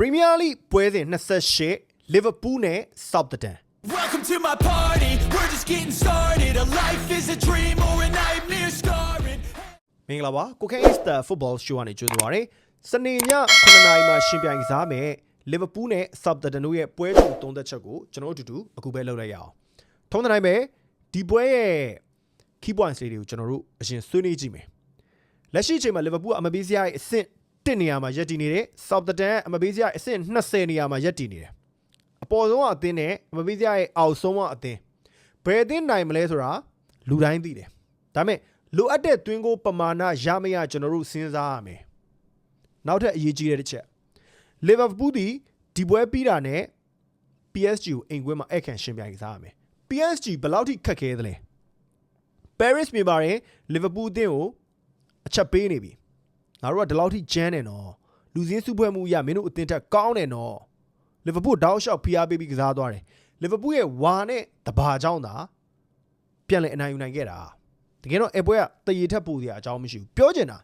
Premier League ပွဲစဉ်28 Liverpool နဲ့ Southampton Welcome to my party. We're just getting started. A life is a dream or a nightmare scarring. မင်္ဂလာပါကိုခဲ is the football show ကနေကြိုဆိုပါရစေစနေည9:00နာရီမှာရှင်ပြိုင်ကစားမယ် Liverpool နဲ့ Southampton တို့ရဲ့ပွဲကြိုသုံးသက်ချက်ကိုကျွန်တော်တို့အတူတူအခုပဲလုပ်လိုက်ရအောင်ထုံးတဲ့တိုင်းပဲဒီပွဲရဲ့ key points လေးတွေကိုကျွန်တော်တို့အရင်ဆွေးနွေးကြည့်မယ်လက်ရှိအချိန်မှာ Liverpool ကအမပေးစရာရဲ့အဆင့် 1နေရာမှာရပ်တည်နေတယ် Southampton ကအမပေးစရာအဆင့်20နေရာမှာရပ်တည်နေတယ်အပေါ်ဆုံးကအသင်းနဲ့အမပေးစရာရဲ့အောက်ဆုံးကအသင်းဘယ်အသင်းနိုင်မလဲဆိုတာလူတိုင်းသိတယ်ဒါပေမဲ့လိုအပ်တဲ့သွင်းကိုပမာဏရမရကျွန်တော်တို့စဉ်းစားရမယ်နောက်ထပ်အရေးကြီးတဲ့တစ်ချက် Liverpool ဒီဒီပွဲပြီးတာနဲ့ PSG ကိုအိမ်ကွင်းမှာအဲ့ခံရှင်ပြိုင်ကစားရမယ် PSG ဘယ်လောက်ထိခက်ခဲသလဲ Paris မြေပါရင် Liverpool အသင်းကိုအချက်ပေးနေပြီ ငါတို့ကဒီလောက်ထိကျန်းတယ်နော်လူစင်းစုဖွဲ့မှုအရမင်းတို့အသင်းထက်ကောင်းတယ်နော်လီဗာပူးတောက်လျှောက်ဖိအားပေးပြီးကစားသွားတယ်လီဗာပူးရဲ့ဝါနဲ့တဘာကြောင့်သာပြန်လည်အနိုင်ယူနိုင်ခဲ့တာတကယ်တော့အပွဲကတရေထက်ပိုစရာအကြောင်းမရှိဘူးပြောချင်တာ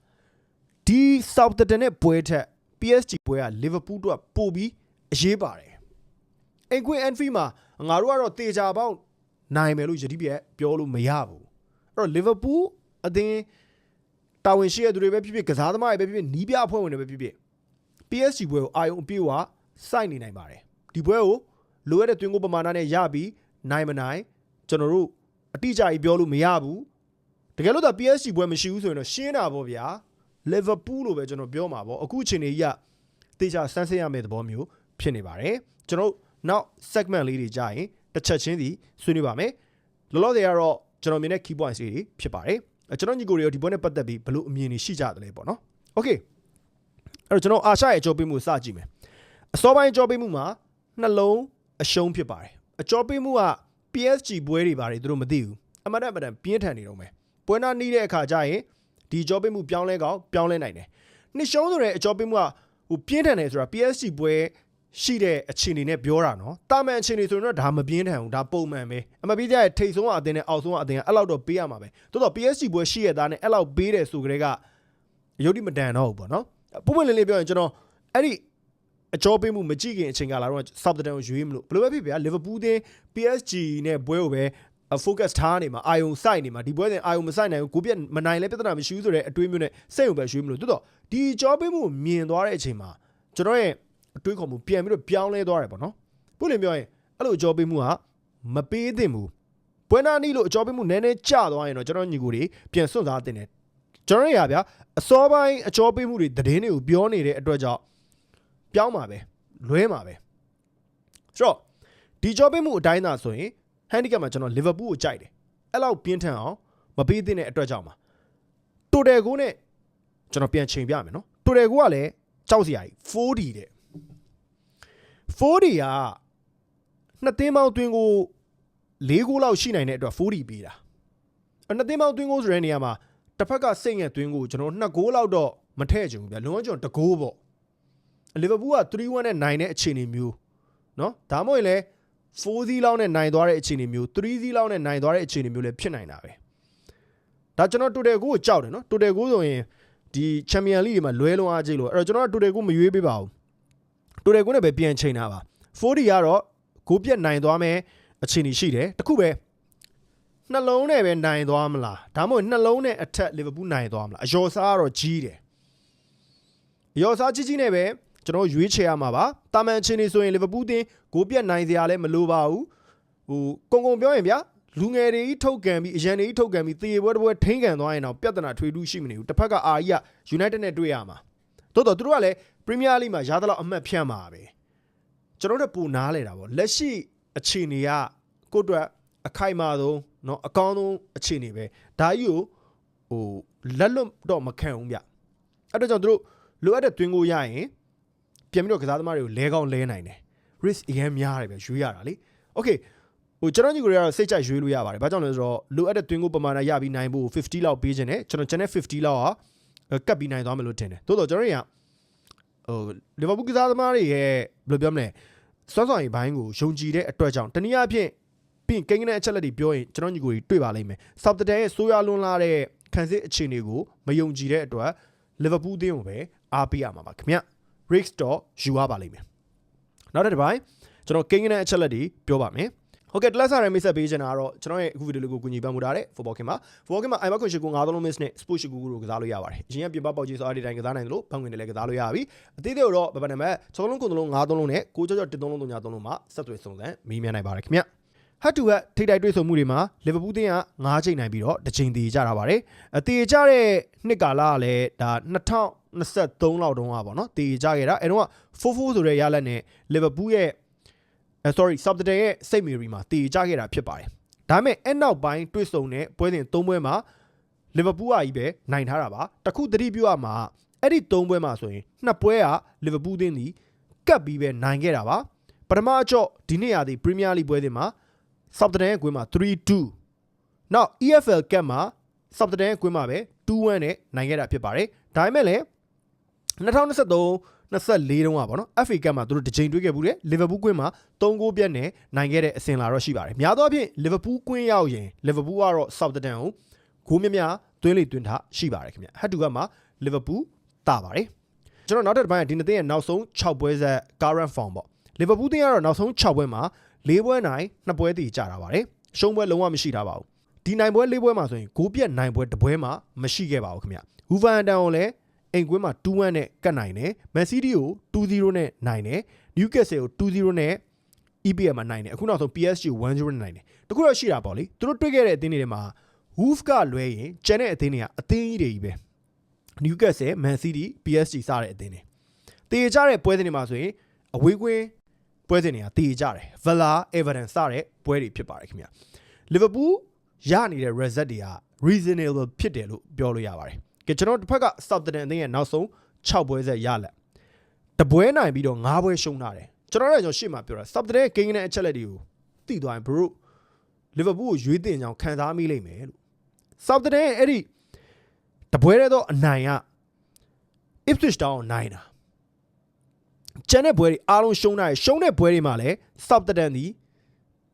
ဒီ Southampton နဲ့ပွဲထက် PSG ပွဲက Liverpool တို့ကပိုပြီးအရေးပါတယ်အိတ်ခွေ Anfield မှာငါတို့ကတော့တေချာပေါင်းနိုင်မယ်လို့ယတိပြက်ပြောလို့မရဘူးအဲ့တော့ Liverpool အသင်း တာဝန်ရှိတဲ့သူတွေပဲဖြစ်ဖြစ်ကစားသမားတွေပဲဖြစ်ဖြစ်နီးပြအဖွဲ့ဝင်တွေပဲဖြစ်ဖြစ် PSG ပွဲကိုအာယုံအပြည့်အဝစိုက်နေနိုင်ပါတယ်ဒီပွဲကိုလိုအပ်တဲ့တွင်းကိုပမာဏနဲ့ရပြီးနိုင်မနိုင်ကျွန်တော်တို့အတိအကျကြီးပြောလို့မရဘူးတကယ်လို့ဒါ PSG ပွဲမရှိဘူးဆိုရင်တော့ရှင်းတာပေါ့ဗျာ Liverpool လို့ပဲကျွန်တော်ပြောမှာပေါ့အခုအချိန်လေးကြီးကတေချာဆန်းစစ်ရမယ့်သဘောမျိုးဖြစ်နေပါတယ်ကျွန်တော်တို့နောက် segment လေးတွေကြာရင်တစ်ချက်ချင်းစီဆွေးနွေးပါမယ်လောလောဆယ်ကတော့ကျွန်တော်မြင်တဲ့ key points တွေဖြစ်ပါတယ်အဲ ကျွန်တော်ညီကိုတွေရောဒီပွဲနဲ့ပတ်သက်ပြီးဘလို့အမြင်တွေရှိကြတယ်လဲပေါ့နော် okay အဲ့တော့ကျွန်တော်အာရှရဲ့အကြောပေးမှုကိုစကြည့်မယ်အစောပိုင်းအကြောပေးမှုမှာနှလုံးအရှုံးဖြစ်ပါတယ်အကြောပေးမှုက PSG ပွဲတွေပါတယ်သူတို့မသိဘူးအမတ်အမတ်ပြင်းထန်နေတော့မယ်ပွဲနာနီးတဲ့အခါကျရင်ဒီအကြောပေးမှုပြောင်းလဲကောင်းပြောင်းလဲနိုင်တယ်နှစ်ရှုံးဆိုတဲ့အကြောပေးမှုကဟိုပြင်းထန်တယ်ဆိုတာ PSG ပွဲ ရှိတဲ့အခြေအနေနဲ့ပြောတာနော်တာမန်အခြေအနေဆိုရင်တော့ဒါမပြင်းထန်ဘူးဒါပုံမှန်ပဲအမပေးကြရဲ့ထိတ်ဆုံးကအတင်းနဲ့အောက်ဆုံးကအတင်းကအဲ့လောက်တော့ပေးရမှာပဲတိုးတော့ PSG ပွဲရှိရတဲ့သားနဲ့အဲ့လောက်ပေးတယ်ဆိုကြတဲ့ကရုပ်တိမတန်တော့ဘူးပေါ့နော်ပုံမှန်လေးလေးပြောရင်ကျွန်တော်အဲ့ဒီအကြောပေးမှုမကြည့်ခင်အချိန်ကလာတော့ Southampton ကိုရွေးမလို့ဘယ်လိုပဲဖြစ်ဗျာ Liverpool တင်း PSG နဲ့ပွဲကိုပဲ focus ထားနေမှာအာယုံစိုက်နေမှာဒီပွဲစဉ်အာယုံမစိုက်နိုင်ဘူးကိုပြက်မနိုင်လဲပြဿနာမရှိဘူးဆိုတဲ့အတွေးမျိုးနဲ့စိတ်ုံပဲရွေးမလို့တိုးတော့ဒီအကြောပေးမှုကိုမြင်သွားတဲ့အချိန်မှာကျွန်တော်ရဲ့ အတွေးခေါ်မှုပြန်ပြီးတော့ပြောင်းလဲသွားတယ်ပေါ့နော်ပုလင်ပြောရင်အဲ့လိုအကြောပေးမှုကမပေးသင့်ဘူးပွဲနာနီလို့အကြောပေးမှုနည်းနည်းကျသွားရင်တော့ကျွန်တော်ညီကိုတွေပြန်စွန့်စားတင်တယ်ကျွန်တော်ရဗျာအစောပိုင်းအကြောပေးမှုတွေသတင်းတွေကိုပြောနေတဲ့အတွက်ကြောင့်ပြောင်းပါပဲလွဲမှာပဲဆိုတော့ဒီကြောပေးမှုအတိုင်းသာဆိုရင် handicap မှာကျွန်တော် Liverpool ကိုကြိုက်တယ်အဲ့လောက်ပြင်းထန်အောင်မပေးသင့်တဲ့အတွက်ကြောင့်ပါတိုတယ်ကိုနဲ့ကျွန်တော်ပြန်ချိန်ပြမယ်နော်တိုတယ်ကိုကလည်းကြောက်စရာကြီး 4D တဲ့ 4D ကနှစ်သင်းပေါင်းတွင်ကို၄ဂိုးလောက်ရှိနိုင်တဲ့အတွက် 4D ပေးတာအဲ့နှစ်သင်းပေါင်းတွင်ကိုဆိုတဲ့နေရာမှာတစ်ဖက်ကစိတ်ငယ်တွင်ကိုကျွန်တော်2ဂိုးလောက်တော့မထည့်ချင်ဘူးဗျလုံးဝကျွန်တော်တဂိုးပေါ့လီဗာပူးက3-1နဲ့နိုင်တဲ့အခြေအနေမျိုးเนาะဒါမှမဟုတ်ရင်လည်း4စီးလောက်နဲ့နိုင်သွားတဲ့အခြေအနေမျိုး3စီးလောက်နဲ့နိုင်သွားတဲ့အခြေအနေမျိုးလည်းဖြစ်နိုင်တာပဲဒါကျွန်တော်တိုတယ်ကိုကိုကြောက်တယ်เนาะတိုတယ်ကိုဆိုရင်ဒီချန်ပီယံလိတွေမှာလွဲလုံးအားကြည့်လို့အဲ့တော့ကျွန်တော်ကတိုတယ်ကိုမရွေးပေးပါဘူး တိုတယ်ကိုနဲ့ပဲပြန်ချိန်တာပါ4ဒီကတော့ကိုပြက်နိုင်သွားမယ်အခြေအနေရှိတယ်တခုပဲနှလုံးနဲ့ပဲနိုင်သွားမလားဒါမှမဟုတ်နှလုံးနဲ့အထက်လီဗာပူးနိုင်သွားမလားအယော်စားကတော့ကြီးတယ်အယော်စားကြီးကြီးနဲ့ပဲကျွန်တော်ရွေးချယ်ရမှာပါတာမန်အခြေအနေဆိုရင်လီဗာပူးတင်းကိုပြက်နိုင်စရာလည်းမလိုပါဘူးဟိုကုံကုံပြောရင်ဗျာလူငယ်တွေကြီးထုတ်ကန်ပြီးအရန်တွေကြီးထုတ်ကန်ပြီးတေပွဲတစ်ပွဲထိန်းကန်သွားရင်တော့ပြဿနာထွေထူးရှိမနေဘူးတစ်ဖက်ကအာကြီးက United နဲ့တွေ့ရမှာတိုးတော့သူတို့ကလည်း Premier League မှာရသလောက်အမှတ်ဖြန့်မှာပဲကျွန်တော်တို့ပူနားလဲတာပေါ့လက်ရှိအခြေအနေကကိုယ့်အတွက်အခိုက်အမာဆုံးเนาะအကောင်းဆုံးအခြေအနေပဲဒါကြီးကိုဟိုလက်လွတ်တော့မခံဘူးဗျအဲ့တော့ကြောင့်သူတို့လိုအပ်တဲ့တွင်းကိုရရင်ပြန်ပြီးတော့ကစားသမားတွေကိုလဲကောင်းလဲနိုင်တယ် risk အရင်များတယ်ဗျရွေးရတာလေ okay ဟိုကျွန်တော်ညီကိုတွေကတော့စိတ်ကြိုက်ရွေးလို့ရပါတယ်။ဘာကြောင့်လဲဆိုတော့လိုအပ်တဲ့တွင်းကိုပမာဏရပြီးနိုင်ဖို့50လောက်ပေးခြင်းနဲ့ကျွန်တော်ကျွန်တော်50လောက်ကကပ်ပြီးနိုင်သွားမယ်လို့ထင်တယ်။သို့တော့ကျွန်တော်တွေက ဟိုလီဗာပူးကစားသမားတွေရဲ့ဘယ်လိုပြောမလဲစွမ်းဆောင်ရည်ဘိုင်းကိုယုံကြည်တဲ့အတွက်ကြောင့်တနည်းအားဖြင့်ပြီးကိန်းကနေအချက်လက်တွေပြောရင်ကျွန်တော်ညီကိုတွေတွေ့ပါလိမ့်မယ်။ Southampton ရဲ့ဆိုးရွားလွန်းလာတဲ့ခံစစ်အခြေအနေကိုမယုံကြည်တဲ့အတွက်လီဗာပူးအသင်းကိုပဲအားပေးရမှာပါခင်ဗျ။ risk တော့ယူရပါလိမ့်မယ်နောက်တစ်ပိုင်းကျွန်တော်ကိန်းကနေအချက်လက်တွေပြောပါမယ် ဟုတ်ကဲ့တလက်စားရမိတ်ဆက်ပေးချင်တာကတော့ကျွန်တော်ရဲ့အခုဗီဒီယိုလေးကိုကူညီပံ့ပိုးထားတဲ့ football ခင်မှာ football ခင်မှာ iBack ရှိကူ9000 miss နဲ့ sport ရှိကူကိုကစားလို့ရပါတယ်အရင်ကပြင်ပပေါက်ကြီးဆိုအားဒီတိုင်းကစားနိုင်တယ်လို့ဘန်ဝင်တွေလည်းကစားလို့ရပြီအသေးသေးတော့ဘယ်ဘက်နံပါတ်6လုံး9လုံး9လုံးနဲ့9ကြောကြော1လုံး3လုံး3လုံးမှာဆက်သွယ်စုံစမ်းမေးမြန်းနိုင်ပါတယ်ခင်ဗျဟတ်တူကထိတိုက်တွေ့ဆုံမှုတွေမှာလီဗာပူးတင်းက9ချိန်နိုင်ပြီးတော့တစ်ချိန်တည်ကြတာပါတယ်အတည်ကြတဲ့နှစ်ကာလကလည်းဒါ2023လောက်တုန်းကပေါ့နော်တည်ကြခဲ့တာအဲတော့4-4ဆိုတဲ့ရလက်နဲ့လီဗာပူးရဲ့ အဲ sorry Southampton ရဲ့စိတ်မီရီမှာတည်ကြခဲ့တာဖြစ်ပါတယ်ဒါပေမဲ့အဲ့နောက်ပိုင်းတွေ့ဆုံတဲ့ပွဲစဉ်၃ပွဲမှာလီဗာပူးကကြီးပဲနိုင်ထားတာပါတခုသတိပြုရမှာအဲ့ဒီ၃ပွဲမှာဆိုရင်နှစ်ပွဲကလီဗာပူးတင်းဒီကပ်ပြီးပဲနိုင်ခဲ့တာပါပထမအကြော့ဒီနေ့ရာသီပရီးမီးယားလိပွဲစဉ်မှာ Southampton ရဲ့ကွင်းမှာ3-2နောက် EFL Cup မှာ Southampton ရဲ့ကွင်းမှာပဲ2-1နဲ့နိုင်ခဲ့တာဖြစ်ပါတယ်ဒါပေမဲ့လည်း2023 24တုန်းကပေါ့နော် FA Cup မှာသူတို့တစ်ချိန်တွေ့ခဲ့ဘူးလေလီဗာပူးကွင်းမှာ3ဂိုးပြတ်နဲ့နိုင်ခဲ့တဲ့အစဉ်လာတော့ရှိပါတယ်များသောအားဖြင့်လီဗာပူးကွင်းရောက်ရင်လီဗာပူးကတော့ Southampton ကိုဂိုးများများသွင်းလေသွင်းထားရှိပါတယ်ခင်ဗျဟတ်တူကမှာလီဗာပူးတာပါတယ်ကျွန်တော်နောက်တစ်ပိုင်းကဒီနှစ်သင်းရဲ့နောက်ဆုံး6ပွဲဆက် current form ပေါ့လီဗာပူးတင်းကတော့နောက်ဆုံး6ပွဲမှာ၄ပွဲနိုင်2ပွဲတည်ကြတာပါတယ်ရှုံးပွဲလုံးဝမရှိထားပါဘူးဒီနိုင်ပွဲ၄ပွဲမှာဆိုရင်ဂိုးပြတ်နိုင်ပွဲတစ်ပွဲမှာမရှိခဲ့ပါဘူးခင်ဗျဟူဗန်တန်ကိုလည်း အိမ်ကွင်းမှာ2-1နဲ့ကတ်နိုင်တယ်မန်စီးတီးကို2-0နဲ့နိုင်တယ်နယူးကက်ဆယ်ကို2-0နဲ့ EPL မှာနိုင်တယ်အခုနောက်ဆုံး PSG ကို1-0နဲ့နိုင်တယ်တခုတော့ရှိတာပေါ့လေသူတို့တွေ့ခဲ့တဲ့အသင်းတွေထဲမှာ Wolf ကလွဲရင်ကျန်တဲ့အသင်းတွေကအသင်းကြီးတွေကြီးပဲ Newcastle Man City PSG စတဲ့အသင်းတွေတည်ကြတဲ့ပွဲစဉ်တွေမှာဆိုရင်အဝေးကွင်းပွဲစဉ်တွေကတည်ကြတယ် Villa Everton စတဲ့ပွဲတွေဖြစ်ပါတယ်ခင်ဗျ Liverpool ရနေတဲ့ result တွေက reasonable ဖြစ်တယ်လို့ပြောလို့ရပါတယ် ကဲကျွန်တော်တစ်ဖက်က Southampton အသင်းရဲ့နောက်ဆုံး6ပွဲဆက်ရလက်တပွဲနိုင်ပြီးတော့9ပွဲရှုံးထားတယ်ကျွန်တော်လည်းကျွန်တော်ရှေ့မှာပြောတာ Southampton ရဲ့ game နဲ့အချက်လက်တွေကိုသိသွားရင် bro Liverpool ကိုရွေးတင်အောင်ခံစားမိလိမ့်မယ်လို့ Southampton ရဲ့အဲ့ဒီတပွဲရဲတော့အနိုင်က Ipswich Town ကိုနိုင်တာကျန်တဲ့ပွဲတွေအားလုံးရှုံးတာရယ်ရှုံးတဲ့ပွဲတွေမှာလည်း Southampton ဒီ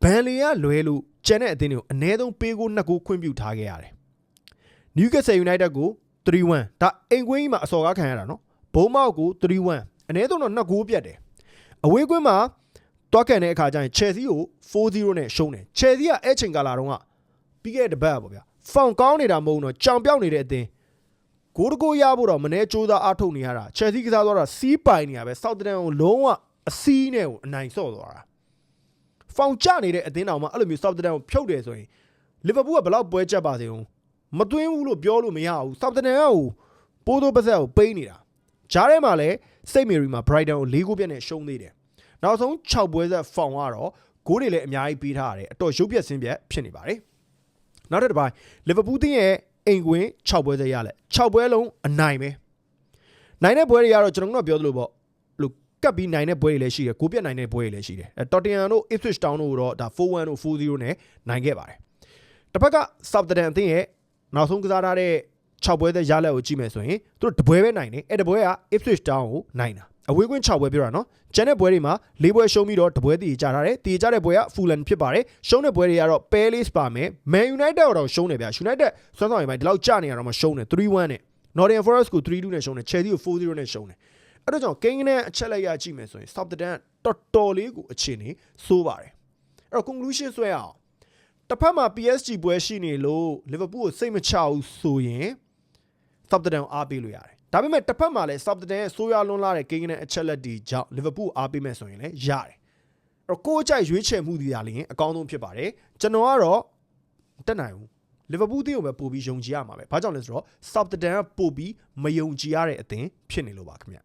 ဘန်လီကလွဲလို့ကျန်တဲ့အသင်းတွေကိုအနည်းဆုံးပေးကိုနှစ်ကိုခွင့်ပြုထားခဲ့ရတယ် Newcastle United ကို 3-1ဒါအိမ်ကွင်းကြီးမှာအစော်ကားခံရတာနော်ဘုံမောက်ကို3-1အနည်းဆုံးတော့နှစ်ကိုပြတ်တယ်အဝေးကွင်းမှာတွားကန်တဲ့အခါကျရင် Chelsea ကို4-0နဲ့ရှုံးတယ် Chelsea ကအဲ့ချိန်ကာလာတုန်းကပြီးခဲ့တဲ့တစ်ပတ်ပေါ့ဗျာဖောင်ကောင်းနေတာမဟုတ်ဘူးနော်ကြောင်ပြောက်နေတဲ့အသင်းဂိုးတကိုးရဖို့တော့မနေ့စူးစမ်းအားထုတ်နေရတာ Chelsea ကစားသွားတာစီးပိုင်နေရပဲ Southampton ကိုလုံးဝအစီးနဲ့ကိုအနိုင်ဆော့သွားတာဖောင်ကျနေတဲ့အသင်းတော်မှာအဲ့လိုမျိုး Southampton ကိုဖြုတ်တယ်ဆိုရင် Liverpool ကဘယ်လောက်ပွဲချက်ပါစေအောင် မသွင်းဘူးလို့ပြောလို့မရဘူး Southampton ကကိုပိုးသိုးပါဆက်ကိုပိန်းနေတာဂျားထဲမှာလည်းစိတ်မီရီမှာ Brighton ကို၄ဂိုးပြတ်နဲ့ရှုံးသေးတယ်နောက်ဆုံး6ပွဲဆက်ဖောင်ကတော့ဂိုးတွေလည်းအများကြီးပေးထားရတယ်အတော်ရုပ်ပြက်ဆင်းပြက်ဖြစ်နေပါတယ်နောက်တစ်ပိုင်း Liverpool တင်းရဲ့အိမ်ကွင်း6ပွဲဆက်ရလက်6ပွဲလုံးအနိုင်ပဲနိုင်တဲ့ပွဲတွေကတော့ကျွန်တော်တို့ကပြောသလိုပေါ့လို့ကပ်ပြီးနိုင်တဲ့ပွဲတွေလည်းရှိတယ်ဂိုးပြတ်နိုင်တဲ့ပွဲတွေလည်းရှိတယ်အဲ Tottenham တို့ Ipswich Town တို့တော့ဒါ4-1တို့4-0နဲ့နိုင်ခဲ့ပါတယ်တစ်ဖက်က Southampton အသင်းရဲ့ နောက်ဆုံးကစားထားတဲ့6ပွဲသက်ရလက်ကိုကြည့်မယ်ဆိုရင်သူတို့တပွဲပဲနိုင်တယ်အဲတပွဲက Ipswich Town ကိုနိုင်တာအဝေးကွင်း6ပွဲပြောတာနော်ကျန်တဲ့ပွဲတွေမှာ၄ပွဲရှုံးပြီးတော့တပွဲတည်ကြထားတယ်တည်ကြတဲ့ပွဲက Fulham ဖြစ်ပါတယ်ရှုံးတဲ့ပွဲတွေကတော့ Palace ပါမယ် Man United တော့ရှုံးတယ်ဗျာ United ဆွမ်းဆောင်ရင်ပိုင်းဒီလောက်ကြာနေရတော့မှရှုံးတယ်3-1နဲ့ Nottingham Forest ကို3-2နဲ့ရှုံးတယ် Chelsea ကို4-0နဲ့ရှုံးတယ်အဲ့တော့ကြောင့် Kane နဲ့အချက်လိုက်ရကြည့်မယ်ဆိုရင် Southampton တော်တော်လေးကိုအခြေအနေစိုးပါတယ်အဲ့တော့ conclusion ဆွဲအောင် တစ်ဖက်မှာ PSG ပွဲရှိနေလို့ Liverpool ကိုစိတ်မချဘူးဆိုရင် Southampton ကိုအားပေးလို့ရတယ်ဒါပေမဲ့တစ်ဖက်မှာလည်း Southampton ရဲ့ဆိုးရွားလွန်းလာတဲ့ Kane နဲ့အချက်လက်တွေကြောင့် Liverpool အားပေးမယ်ဆိုရင်လည်းရတယ်အဲ့တော့ကိုယ့်အကြိုက်ရွေးချယ်မှုတွေရာလည်းအကောင်းဆုံးဖြစ်ပါတယ်ကျွန်တော်ကတော့တက်နိုင်ဘူးလီဗာပူးအသင်းကိုပဲပို့ပြီးယုံကြည်ရမှာပဲ။ဘာကြောင့်လဲဆိုတော့ Southampton ကပို့ပြီးမယုံကြည်ရတဲ့အသင်းဖြစ်နေလို့ပါခင်ဗျ